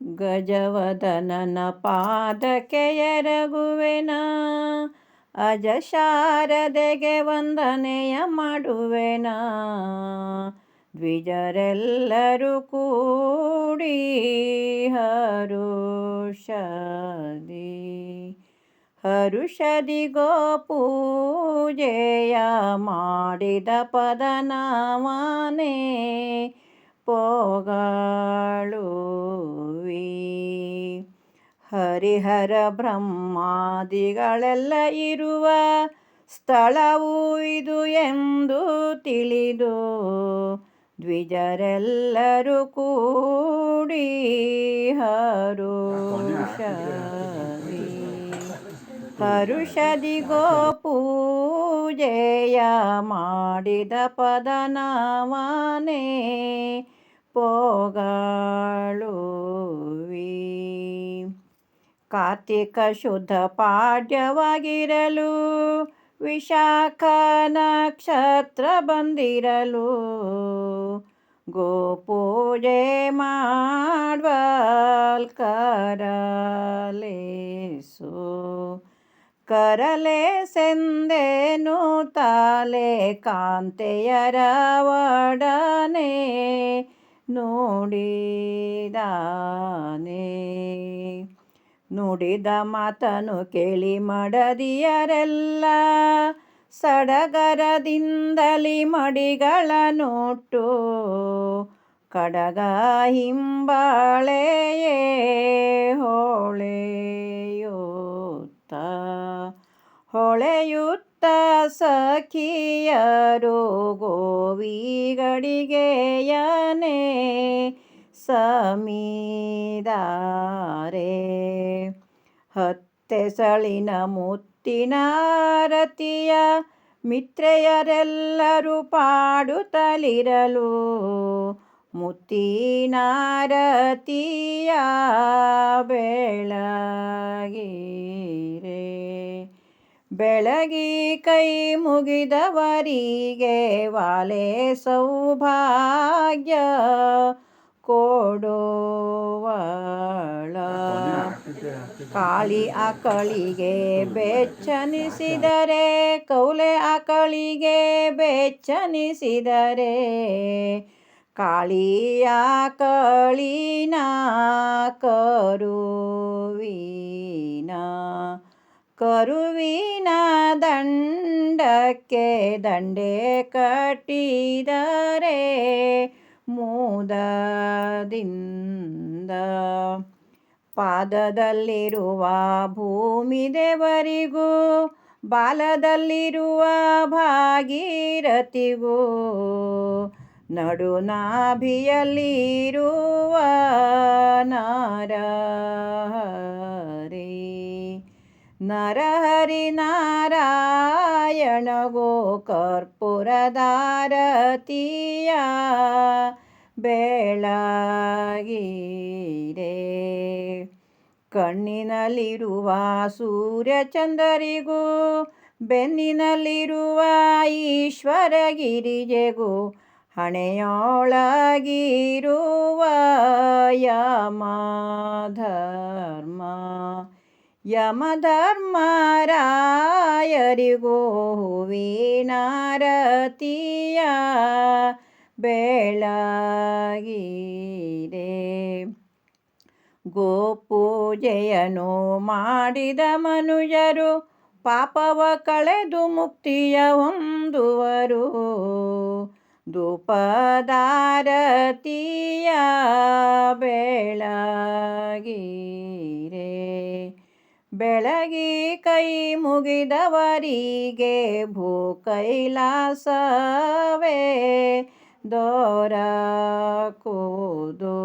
ಗಜವದನನ ಪಾದಕ್ಕೆ ಎರಗುವೆನ ಅಜ ಶಾರದೆಗೆ ವಂದನೆಯ ಮಾಡುವೆನ? ದ್ವಿಜರೆಲ್ಲರೂ ಕೂಡಿ ಹರುಷದಿ ಹರುಷದಿ ಗೋಪೂಜೆಯ ಮಾಡಿದ ಪದನಾಮನೆ. ಪೋಗಳುವಿ. ಹರಿಹರ ಬ್ರಹ್ಮಾದಿಗಳೆಲ್ಲ ಇರುವ ಸ್ಥಳವು ಇದು ಎಂದು ತಿಳಿದು ದ್ವಿಜರೆಲ್ಲರೂ ಕೂಡಿ ಹರುಷದಿ ಗೋ ಪೂಜೆಯ ಮಾಡಿದ ಪದನಾಮನೆ ಪೋಗಳುವಿ. ಕಾರ್ತಿಕ ಶುದ್ಧ ಪಾಡ್ಯವಾಗಿರಲು, ವಿಶಾಖ ನಕ್ಷತ್ರ ಬಂದಿರಲು, ಗೋಪೂಜೆ ಮಾಡ್ವಲ್ ಕರಲೇಸು. ಕರಲೆ ಸೆಂದೇನು ತಾಲೆ ಕಾಂತೆಯರ ಒಡನೆ ನುಡಿದಾನೆ. ನುಡಿದ ಮಾತನು ಕೇಳಿ ಮಡದಿಯರೆಲ್ಲ ಸಡಗರದಿಂದಲಿ ಮಡಿಗಳ ನೋಟು. ಕಡಗ ಹಿಂಬಾಳೆಯೇ ಹೊಳೆಯುತ್ತ ಹೊಳೆಯುತ್ತ ಸಖಿಯರು ಗೋವಿಗಡಿಗೆಯನೆ ಸಮೀದಾರೆ. ಹತ್ತೆಸಳಿನ ಮುತ್ತಿನ ರತಿಯ ಮಿತ್ರೆಯರೆಲ್ಲರೂ ಪಾಡುತ್ತಲಿರಲು ಮುತ್ತಿನಾರತಿಯ ಬೆಳಗಿರೆ ಬೆಳಗಿ ಕೈ ಮುಗಿದವರಿಗೆ ವಾಲೆ ಸೌಭಾಗ್ಯ ಕೊಡೋವಳ. ಕಾಳಿ ಆಕಳಿಗೆ ಬೆಚ್ಚನಿಸಿದರೆ, ಕೌಲೆ ಆಕಳಿಗೆ ಬೆಚ್ಚನಿಸಿದರೆ ಕಾಳಿಯ ಕಳಿನ ಕರುವಿನ ಕರುವಿನ ದಂಡಕ್ಕೆ ದಂಡೆ ಕಟ್ಟಿದರೆ ಮೂದದಿಂದ. ಪಾದದಲ್ಲಿರುವ ಭೂಮಿ ದೇವರಿಗೂ ಬಾಲದಲ್ಲಿರುವ ಭಾಗೀರಥಿಗೂ ನಡುನಾಭಿಯಲ್ಲಿರುವ ನರಹರಿ ನರಹರಿ ನಾರಾಯಣ ಕರ್ಪೂರದಾರತಿಯ ಬೆಳಗಿರೆ ಕಣ್ಣಿನಲ್ಲಿರುವ ಸೂರ್ಯಚಂದರಿಗೂ ಬೆನ್ನಿನಲ್ಲಿರುವ ಈಶ್ವರಗಿರಿಜೆಗೂ ಹಣೆಯೊಳಗಿರುವ ಯಮಧರ್ಮ ಯಮಧರ್ಮರಾಯರಿಗೂ ವೀನಾರತಿಯ ಬೆಳಗಿರೆ ಗೋಪೂಜೆಯನ್ನು ಮಾಡಿದ ಮನುಜರು ಪಾಪವ ಕಳೆದು ಮುಕ್ತಿಯ ಹೊಂದುವರು. ಧೂಪದಾರತಿಯ ಬೆಳಗಿರೆ ಬೆಳಗಿ ಕೈ ಮುಗಿದವರಿಗೆ ಭೂ ಕೈಲಾಸವೇ ಕೂದು